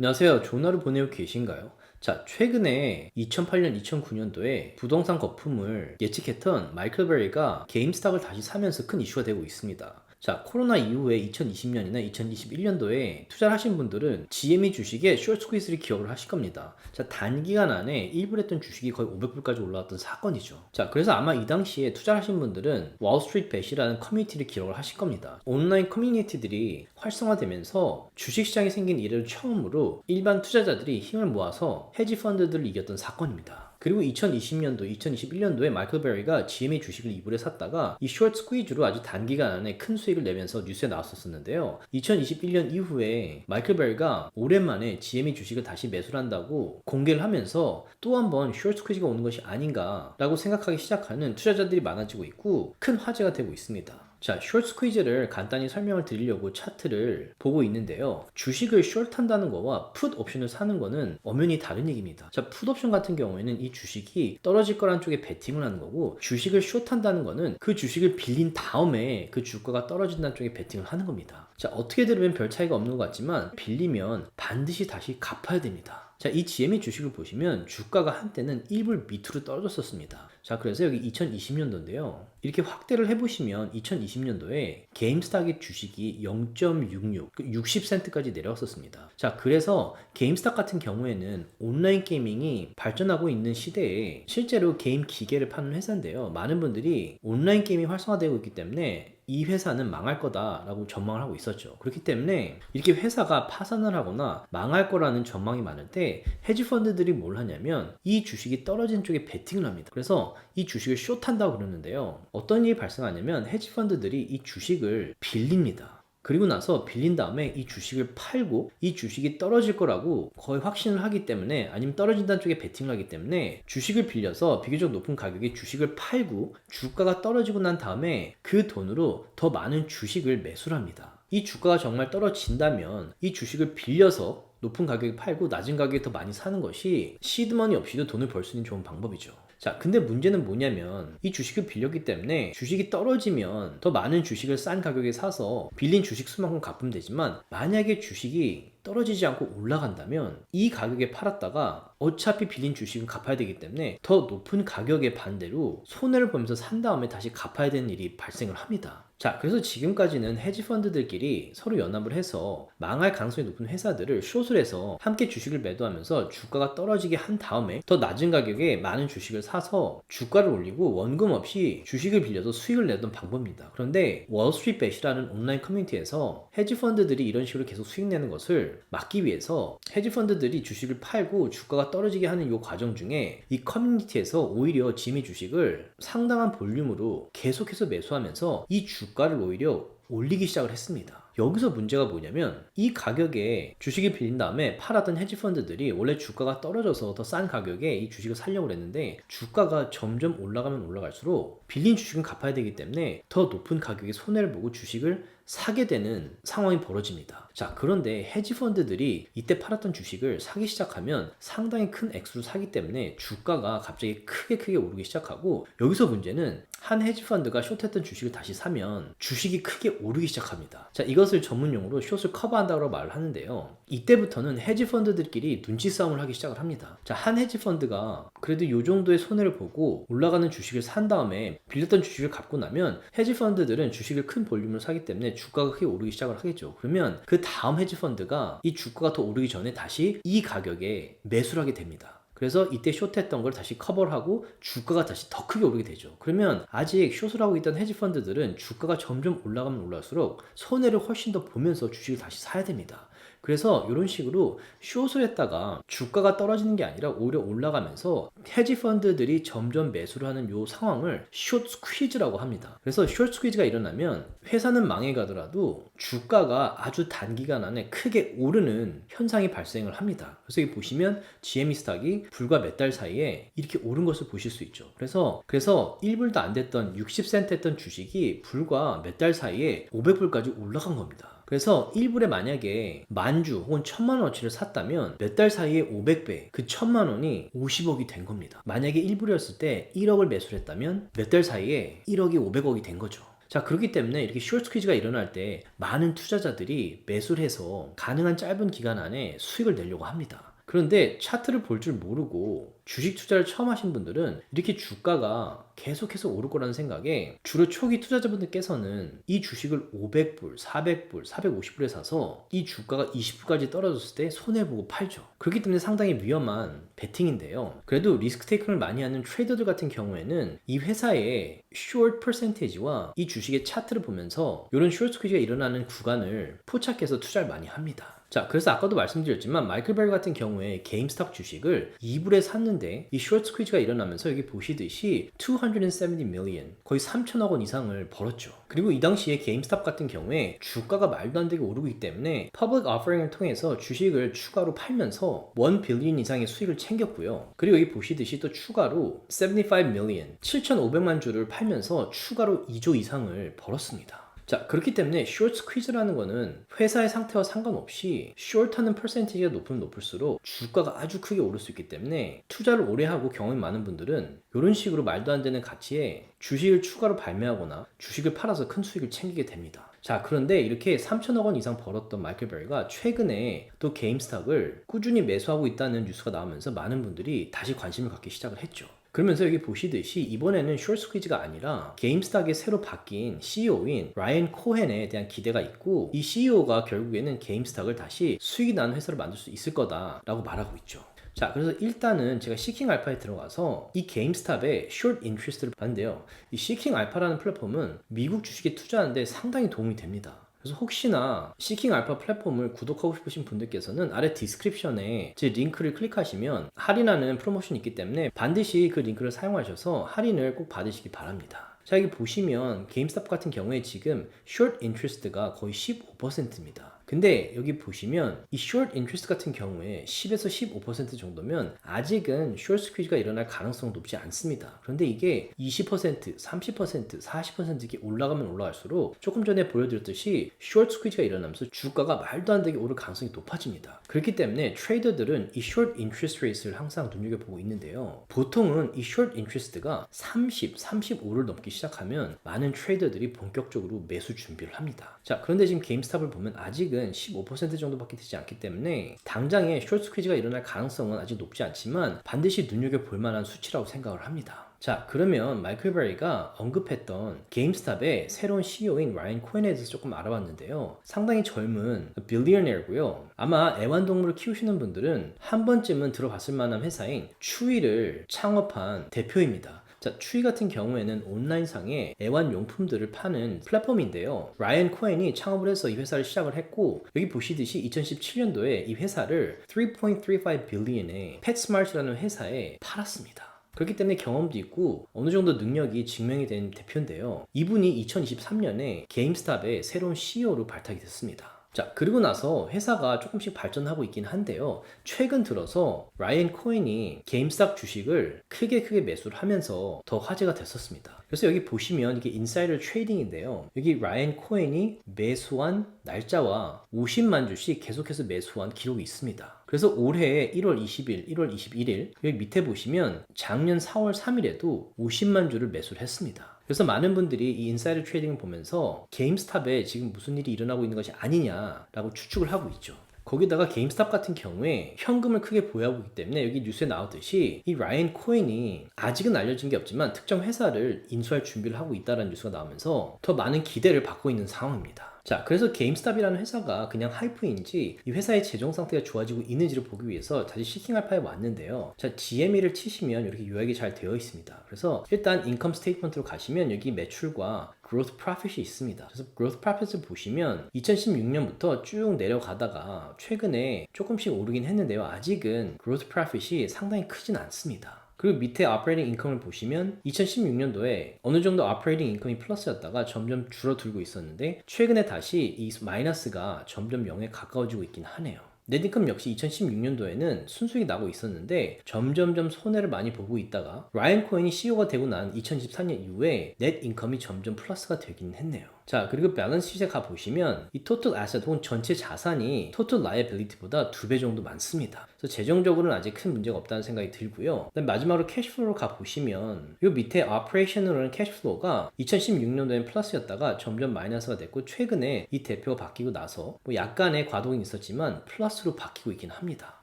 안녕하세요. 좋은 하루 보내고 계신가요? 자, 최근에 2008년, 2009년도에 부동산 거품을 예측했던 마이클 베리가 게임스탁을 다시 사면서 큰 이슈가 되고 있습니다. 자, 코로나 이후에 2020년이나 2021년도에 투자를 하신 분들은 GME 주식의 숏 스퀴즈를 기억을 하실 겁니다. 자, 단기간 안에 1불 했던 주식이 거의 500불까지 올라왔던 사건이죠. 자, 그래서 아마 이 당시에 투자를 하신 분들은 월스트리트 벳이라는 커뮤니티를 기억을 하실 겁니다. 온라인 커뮤니티들이 활성화되면서 주식시장이 생긴 이래로 처음으로 일반 투자자들이 힘을 모아서 헤지 펀드들을 이겼던 사건입니다. 그리고 2020년도, 2021년도에 마이클 베리가 GME 주식을 2불에 샀다가 이 숏 스퀴즈로 아주 단기간 안에 큰 수익을 내면서 뉴스에 나왔었는데요. 2021년 이후에 마이클 베리가 오랜만에 GME 주식을 다시 매수를 한다고 공개를 하면서 또 한번 숏 스퀴즈가 오는 것이 아닌가라고 생각하기 시작하는 투자자들이 많아지고 있고 큰 화제가 되고 있습니다. 자, 숏 스퀴즈를 간단히 설명을 드리려고 차트를 보고 있는데요. 주식을 숏한다는 거와 풋 옵션을 사는 거는 엄연히 다른 얘기입니다. 자, 풋 옵션 같은 경우에는 이 주식이 떨어질 거란 쪽에 베팅을 하는 거고 주식을 숏한다는 거는 그 주식을 빌린 다음에 그 주가가 떨어진다는 쪽에 베팅을 하는 겁니다. 자, 어떻게 들으면 별 차이가 없는 것 같지만 빌리면 반드시 다시 갚아야 됩니다. 자, 이 GME 주식을 보시면 주가가 한때는 1불 밑으로 떨어졌었습니다. 자, 그래서 여기 2020년도인데요. 이렇게 확대를 해보시면 2020년도에 게임스탁의 주식이 0.66, 60센트까지 내려왔었습니다. 자, 그래서 게임스탁 같은 경우에는 온라인 게이밍이 발전하고 있는 시대에 실제로 게임 기계를 파는 회사인데요. 많은 분들이 온라인 게임이 활성화되고 있기 때문에 이 회사는 망할 거다라고 전망을 하고 있었죠. 그렇기 때문에 이렇게 회사가 파산을 하거나 망할 거라는 전망이 많을 때 헤지 펀드들이 뭘 하냐면 이 주식이 떨어진 쪽에 베팅을 합니다. 그래서 이 주식을 숏한다고 그러는데요. 어떤 일이 발생하냐면 헤지 펀드들이 이 주식을 빌립니다. 그리고 나서 빌린 다음에 이 주식을 팔고 이 주식이 떨어질 거라고 거의 확신을 하기 때문에 아니면 떨어진다는 쪽에 베팅을 하기 때문에 주식을 빌려서 비교적 높은 가격에 주식을 팔고 주가가 떨어지고 난 다음에 그 돈으로 더 많은 주식을 매수를 합니다. 이 주가가 정말 떨어진다면 이 주식을 빌려서 높은 가격에 팔고 낮은 가격에 더 많이 사는 것이 시드머니 없이도 돈을 벌 수 있는 좋은 방법이죠. 자, 근데 문제는 뭐냐면 이 주식을 빌렸기 때문에 주식이 떨어지면 더 많은 주식을 싼 가격에 사서 빌린 주식 수만큼 갚으면 되지만 만약에 주식이 떨어지지 않고 올라간다면 이 가격에 팔았다가 어차피 빌린 주식은 갚아야 되기 때문에 더 높은 가격의 반대로 손해를 보면서 산 다음에 다시 갚아야 되는 일이 발생을 합니다. 자, 그래서 지금까지는 헤지 펀드들끼리 서로 연합을 해서 망할 가능성이 높은 회사들을 숏을 해서 함께 주식을 매도하면서 주가가 떨어지게 한 다음에 더 낮은 가격에 많은 주식을 사서 주가를 올리고 원금 없이 주식을 빌려서 수익을 내던 방법입니다. 그런데 월스트리트 벳이라는 온라인 커뮤니티에서 헤지 펀드들이 이런 식으로 계속 수익 내는 것을 막기 위해서 헤지 펀드들이 주식을 팔고 주가가 떨어지게 하는 이 과정 중에 이 커뮤니티에서 오히려 지미 주식을 상당한 볼륨으로 계속해서 매수하면서 이 주 가를 오히려 올리기 시작을 했습니다. 여기서 문제가 뭐냐면 이 가격에 주식이 빌린 다음에 팔았던 헤지 펀드들이 원래 주가가 떨어져서 더 싼 가격에 이 주식을 살려고 했는데 주가가 점점 올라가면 올라갈수록 빌린 주식은 갚아야 되기 때문에 더 높은 가격에 손해를 보고 주식을 사게 되는 상황이 벌어집니다. 자, 그런데 헤지 펀드들이 이때 팔았던 주식을 사기 시작하면 상당히 큰 액수를 사기 때문에 주가가 갑자기 크게 크게 오르기 시작하고 여기서 문제는 한 헤지 펀드가 숏했던 주식을 다시 사면 주식이 크게 오르기 시작합니다. 자, 이것을 전문 용어로 숏을 커버한다고 말을 하는데요. 이때부터는 헤지 펀드들끼리 눈치 싸움을 하기 시작을 합니다. 자, 한 헤지 펀드가 그래도 이 정도의 손해를 보고 올라가는 주식을 산 다음에 빌렸던 주식을 갚고 나면 헤지 펀드들은 주식을 큰 볼륨으로 사기 때문에 주가가 크게 오르기 시작을 하겠죠. 그러면 그 다음 헤지 펀드가 이 주가가 더 오르기 전에 다시 이 가격에 매수를 하게 됩니다. 그래서 이때 숏했던 걸 다시 커버를 하고 주가가 다시 더 크게 오르게 되죠. 그러면 아직 숏을 하고 있던 헤지 펀드들은 주가가 점점 올라가면 올라갈수록 손해를 훨씬 더 보면서 주식을 다시 사야 됩니다. 그래서 이런 식으로 숏을 했다가 주가가 떨어지는 게 아니라 오히려 올라가면서 헤지 펀드들이 점점 매수를 하는 이 상황을 숏 스퀴즈라고 합니다. 그래서 숏 스퀴즈가 일어나면 회사는 망해가더라도 주가가 아주 단기간 안에 크게 오르는 현상이 발생을 합니다. 그래서 여기 보시면 GME 스탁이 불과 몇 달 사이에 이렇게 오른 것을 보실 수 있죠. 그래서 그래서 1불도 안 됐던 60센트 했던 주식이 불과 몇 달 사이에 500불까지 올라간 겁니다. 그래서 1불에 만약에 만주 혹은 천만 원어치를 샀다면 몇 달 사이에 500배 그 천만 원이 50억이 된 겁니다. 만약에 1불이었을 때 1억을 매수를 했다면 몇 달 사이에 1억이 500억이 된 거죠. 자, 그렇기 때문에 이렇게 숏 스퀴즈가 일어날 때 많은 투자자들이 매수를 해서 가능한 짧은 기간 안에 수익을 내려고 합니다. 그런데 차트를 볼 줄 모르고 주식 투자를 처음 하신 분들은 이렇게 주가가 계속해서 오를 거라는 생각에 주로 초기 투자자분들께서는 이 주식을 500불, 400불, 450불에 사서 이 주가가 20불까지 떨어졌을 때 손해보고 팔죠. 그렇기 때문에 상당히 위험한 베팅인데요. 그래도 리스크 테이킹을 많이 하는 트레이더들 같은 경우에는 이 회사의 short 퍼센테이지와 이 주식의 차트를 보면서 이런 short 스퀴즈가 일어나는 구간을 포착해서 투자를 많이 합니다. 자, 그래서 아까도 말씀드렸지만 마이클 벨 같은 경우에 게임스탑 주식을 2불에 샀는데 이 숏 스퀴즈가 일어나면서 여기 보시듯이 270 million 거의 3천억 원 이상을 벌었죠. 그리고 이 당시에 게임스탑 같은 경우에 주가가 말도 안 되게 오르고 있기 때문에 퍼블릭 오퍼링을 통해서 주식을 추가로 팔면서 1 빌리언 이상의 수익을 챙겼고요. 그리고 여기 보시듯이 또 추가로 75 million 7,500만 주를 팔면서 추가로 2조 이상을 벌었습니다. 자, 그렇기 때문에 short squeeze라는 거는 회사의 상태와 상관없이 short하는 퍼센티지가 높으면 높을수록 주가가 아주 크게 오를 수 있기 때문에 투자를 오래 하고 경험이 많은 분들은 이런 식으로 말도 안 되는 가치에 주식을 추가로 발매하거나 주식을 팔아서 큰 수익을 챙기게 됩니다. 자, 그런데 이렇게 3천억 원 이상 벌었던 마이클 베리가 최근에 또 게임스탁을 꾸준히 매수하고 있다는 뉴스가 나오면서 많은 분들이 다시 관심을 갖기 시작을 했죠. 그러면서 여기 보시듯이 이번에는 숏 스퀴즈가 아니라 게임스탁의 새로 바뀐 CEO인 라이언 코헨에 대한 기대가 있고 이 CEO가 결국에는 게임스탁을 다시 수익이 나는 회사로 만들 수 있을 거다라고 말하고 있죠. 자, 그래서 일단은 제가 시킹 알파에 들어가서 이 게임스탑의 숏 인트리스트를 봤는데요. 이 시킹 알파라는 플랫폼은 미국 주식에 투자하는데 상당히 도움이 됩니다. 그래서 혹시나 시킹 알파 플랫폼을 구독하고 싶으신 분들께서는 아래 디스크립션에 제 링크를 클릭하시면 할인하는 프로모션이 있기 때문에 반드시 그 링크를 사용하셔서 할인을 꼭 받으시기 바랍니다. 자 여기 보시면 게임스탑 같은 경우에 지금 short interest가 거의 15%입니다. 근데 여기 보시면 이 short interest 같은 경우에 10에서 15% 정도면 아직은 short squeeze가 일어날 가능성은 높지 않습니다. 그런데 이게 20%, 30%, 40% 이렇게 올라가면 올라갈수록 조금 전에 보여드렸듯이 short squeeze가 일어나면서 주가가 말도 안 되게 오를 가능성이 높아집니다. 그렇기 때문에 트레이더들은 이 short interest rate를 항상 눈여겨보고 있는데요. 보통은 이 short interest가 30, 35를 넘기 시작하면 많은 트레이더들이 본격적으로 매수 준비를 합니다. 자, 그런데 지금 게임스탑을 보면 아직은 수익은 15% 정도밖에 되지 않기 때문에 당장에 숏 스퀴즈가 일어날 가능성은 아직 높지 않지만 반드시 눈여겨볼 만한 수치라고 생각을 합니다. 자, 그러면 마이클 베리가 언급했던 게임스탑의 새로운 CEO인 라이언 코엔에 대해서 조금 알아봤는데요. 상당히 젊은 빌리언이고요. 아마 애완동물을 키우시는 분들은 한 번쯤은 들어봤을 만한 회사인 추위를 창업한 대표입니다. 자, 추위 같은 경우에는 온라인상에 애완용품들을 파는 플랫폼인데요. 라이언 코엔이 창업을 해서 이 회사를 시작을 했고, 여기 보시듯이 2017년도에 이 회사를 3.35 빌리언의 펫스마트라는 회사에 팔았습니다. 그렇기 때문에 경험도 있고 어느 정도 능력이 증명이 된 대표인데요. 이분이 2023년에 게임스탑의 새로운 CEO로 발탁이 됐습니다. 자, 그리고 나서 회사가 조금씩 발전하고 있긴 한데요. 최근 들어서 라이언 코인이 게임스탑 주식을 크게 크게 매수를 하면서 더 화제가 됐었습니다. 그래서 여기 보시면 이게 인사이더 트레이딩인데요. 여기 라이언 코인이 매수한 날짜와 50만 주씩 계속해서 매수한 기록이 있습니다. 그래서 올해 1월 20일, 1월 21일 여기 밑에 보시면 작년 4월 3일에도 50만 주를 매수를 했습니다. 그래서 많은 분들이 이 인사이드 트레이딩을 보면서 게임스탑에 지금 무슨 일이 일어나고 있는 것이 아니냐라고 추측을 하고 있죠. 거기다가 게임스탑 같은 경우에 현금을 크게 보유하고 있기 때문에 여기 뉴스에 나오듯이 이 라이언 코인이 아직은 알려진 게 없지만 특정 회사를 인수할 준비를 하고 있다는 뉴스가 나오면서 더 많은 기대를 받고 있는 상황입니다. 자, 그래서 게임스탑이라는 회사가 그냥 하이프인지 이 회사의 재정 상태가 좋아지고 있는지를 보기 위해서 다시 시킹 알파에 왔는데요. 자, GME를 치시면 이렇게 요약이 잘 되어 있습니다. 그래서 일단 인컴 스테이트먼트로 가시면 여기 매출과 growth profit이 있습니다. 그래서 growth profit을 보시면 2016년부터 쭉 내려가다가 최근에 조금씩 오르긴 했는데요. 아직은 growth profit이 상당히 크진 않습니다. 그리고 밑에 operating income을 보시면 2016년도에 어느 정도 operating income이 플러스였다가 점점 줄어들고 있었는데 최근에 다시 이 마이너스가 점점 0에 가까워지고 있긴 하네요. 넷인컴 역시 2016년도에는 순수익이 나고 있었는데 점점점 손해를 많이 보고 있다가 라이언 코인이 CEO가 되고 난 2014년 이후에 넷 인컴이 점점 플러스가 되긴 했네요. 자, 그리고 밸런스 시트에 가 보시면 이 total asset 혹은 전체 자산이 total liability보다 두 배 정도 많습니다. 그래서 재정적으로는 아직 큰 문제가 없다는 생각이 들고요. 마지막으로 캐시플로우 가 보시면 이 밑에 operation으로는 캐시플로우가 2016년도엔 플러스였다가 점점 마이너스가 됐고 최근에 이 대표가 바뀌고 나서 뭐 약간의 과동이 있었지만 플러스로 바뀌고 있긴 합니다.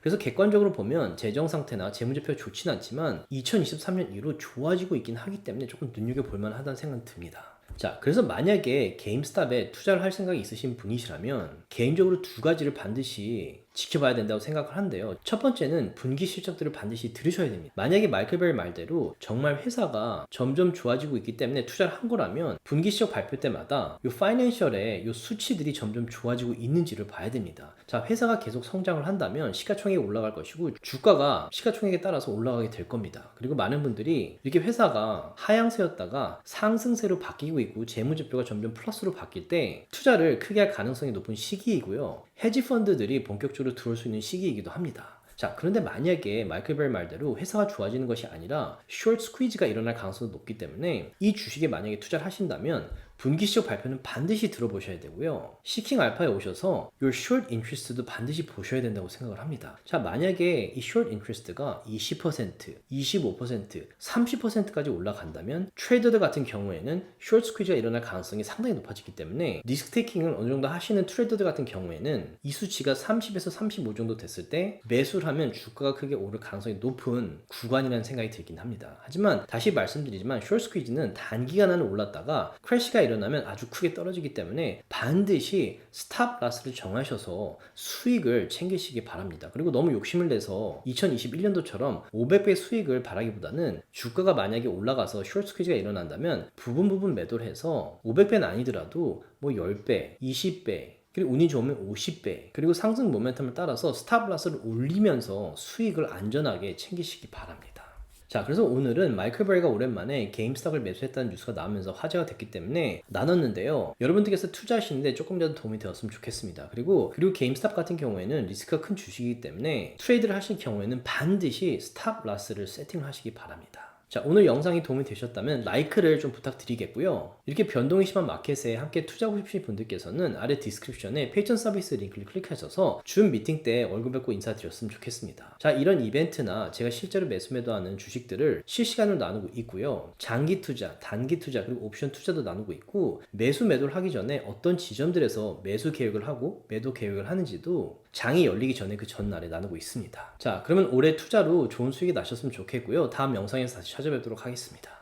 그래서 객관적으로 보면 재정 상태나 재무제표가 좋진 않지만 2023년 이후로 좋아지고 있긴 하기 때문에 조금 눈여겨 볼 만하다는 생각이 듭니다. 자, 그래서 만약에 게임스탑에 투자를 할 생각이 있으신 분이시라면 개인적으로 두 가지를 반드시 지켜봐야 된다고 생각을 하는데요. 첫 번째는 분기 실적들을 반드시 들으셔야 됩니다. 만약에 마이클 벨 말대로 정말 회사가 점점 좋아지고 있기 때문에 투자를 한 거라면 분기 실적 발표 때마다 요 파이낸셜의 요 수치들이 점점 좋아지고 있는지를 봐야 됩니다. 자, 회사가 계속 성장을 한다면 시가총액이 올라갈 것이고 주가가 시가총액에 따라서 올라가게 될 겁니다. 그리고 많은 분들이 이렇게 회사가 하향세였다가 상승세로 바뀌고 있고 재무제표가 점점 플러스로 바뀔 때 투자를 크게 할 가능성이 높은 시기이고요. 헤지 펀드들이 본격적으로 들어올 수 있는 시기이기도 합니다. 자, 그런데 만약에 마이클 벨 말대로 회사가 좋아지는 것이 아니라 숏 스퀴즈가 일어날 가능성이 높기 때문에 이 주식에 만약에 투자를 하신다면 분기 실적 발표는 반드시 들어보셔야 되고요. 시킹 알파에 오셔서 요 short interest도 반드시 보셔야 된다고 생각을 합니다. 자, 만약에 이 short interest가 20%, 25%, 30%까지 올라간다면 트레이더들 같은 경우에는 short squeeze가 일어날 가능성이 상당히 높아지기 때문에 리스크 테이킹을 어느 정도 하시는 트레이더들 같은 경우에는 이 수치가 30에서 35 정도 됐을 때 매수를 하면 주가가 크게 오를 가능성이 높은 구간이라는 생각이 들긴 합니다. 하지만 다시 말씀드리지만 short squeeze는 단기간 안에 올랐다가 크래시가 일어나면 아주 크게 떨어지기 때문에 반드시 스탑 라스를 정하셔서 수익을 챙기시기 바랍니다. 그리고 너무 욕심을 내서 2021년도처럼 500배 수익을 바라기보다는 주가가 만약에 올라가서 숏 스퀴즈가 일어난다면 부분 부분 매도를 해서 500배는 아니더라도 뭐 10배, 20배 그리고 운이 좋으면 50배 그리고 상승 모멘텀을 따라서 스탑 라스를 올리면서 수익을 안전하게 챙기시기 바랍니다. 자, 그래서 오늘은 마이클 베리가 오랜만에 게임스탑을 매수했다는 뉴스가 나오면서 화제가 됐기 때문에 나눴는데요. 여러분들께서 투자하시는데 조금이라도 도움이 되었으면 좋겠습니다. 그리고 그리고 게임스탑 같은 경우에는 리스크가 큰 주식이기 때문에 트레이드를 하실 경우에는 반드시 스탑 라스를 세팅을 하시기 바랍니다. 자, 오늘 영상이 도움이 되셨다면 라이크를 좀 부탁드리겠고요. 이렇게 변동이 심한 마켓에 함께 투자하고 싶으신 분들께서는 아래 디스크립션에 페이천 서비스 링크를 클릭하셔서 준 미팅 때 얼굴 뵙고 인사드렸으면 좋겠습니다. 자, 이런 이벤트나 제가 실제로 매수 매도하는 주식들을 실시간으로 나누고 있고요. 장기 투자, 단기 투자, 그리고 옵션 투자도 나누고 있고 매수 매도를 하기 전에 어떤 지점들에서 매수 계획을 하고 매도 계획을 하는지도 장이 열리기 전에 그 전날에 나누고 있습니다. 자, 그러면 올해 투자로 좋은 수익이 나셨으면 좋겠고요. 다음 영상에서 다시 찾아뵙도록 하겠습니다.